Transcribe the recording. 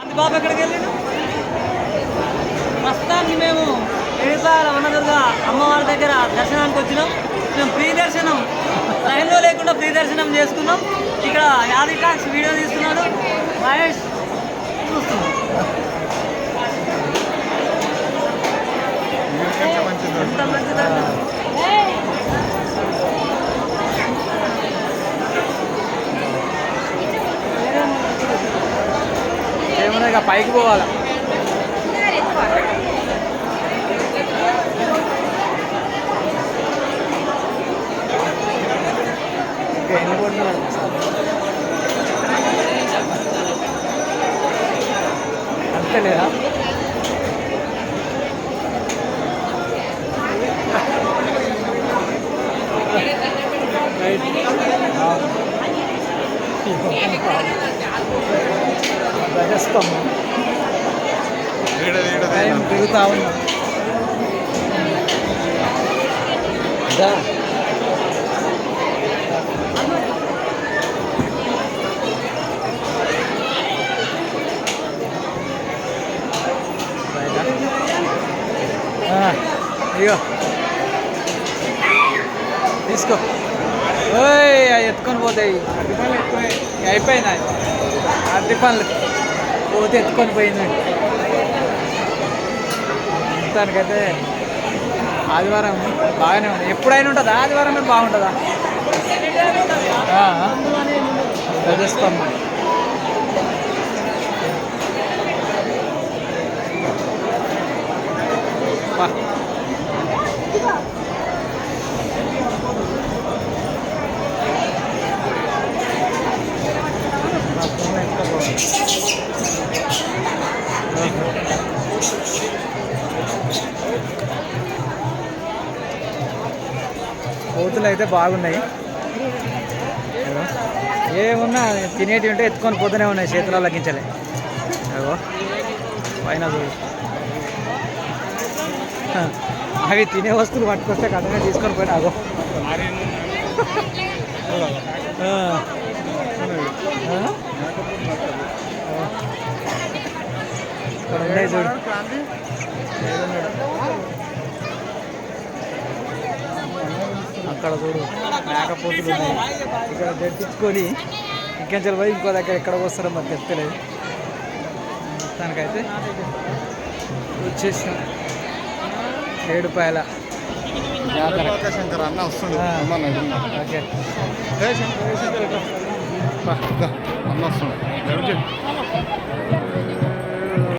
బాబు ఎక్కడికి వెళ్ళిండు? ప్రస్తుతానికి మేము ఎన్నిసార్లు వనదుర్గ అమ్మవారి దగ్గర దర్శనానికి వచ్చినాం. మేము ఫ్రీ దర్శనం లైన్లో లేకుండా ఫ్రీ దర్శనం చేసుకున్నాం. ఇక్కడ యాదికాక్స్ వీడియో తీస్తున్నాడు. మహేష్ చూస్తున్నాం. ఇంకా పైకి పోవాలా? ఇంకా అంతే లేదా? రజస్తం టైం తిరుగుతా ఉన్నా దా. ఆ, ఇగో తీసుకో ఓయ్ అవి ఎత్తుకొని పోతాయి అరటి పనులు ఎక్కువ. అయిపోయినాయి. అరటి పనులు పోతే ఎత్తుకొని పోయింది. మొత్తానికైతే ఆదివారం బాగానే ఉంది. ఎప్పుడైనా ఉంటుందా? ఆదివారం కూడా బాగుంటుందా? రజస్తం వా కోతులు అయితే బాగున్నాయి. ఏమున్నా తినేటివి ఉంటే ఎత్తుకొని పోతూనే ఉన్నాయి చేతుల్లో లగ్గించలే అగో. పైన అవి తినే వస్తువులు పట్టుకొస్తే కథనే తీసుకొని పోయినా. అగో. ఇక్కడ ఉన్నాయి చూడు. అక్కడ చూడు మేకపోతులు ఉన్నాయి ఇక్కడ తెప్పించుకొని ఇంకెంచెలు పోయి ఇంకో దగ్గర ఎక్కడ వస్తారో మరి తెప్పలేదు మొత్తానికైతే వచ్చేసాం ఏడుపాయల శంకర్ అన్న వస్తుండు ఆ. అమ్మ నడుము. ఓకే ఏ శంకర్, ఏ శంకర్, ఇట్రా. బా, దా, అన్న నడుము.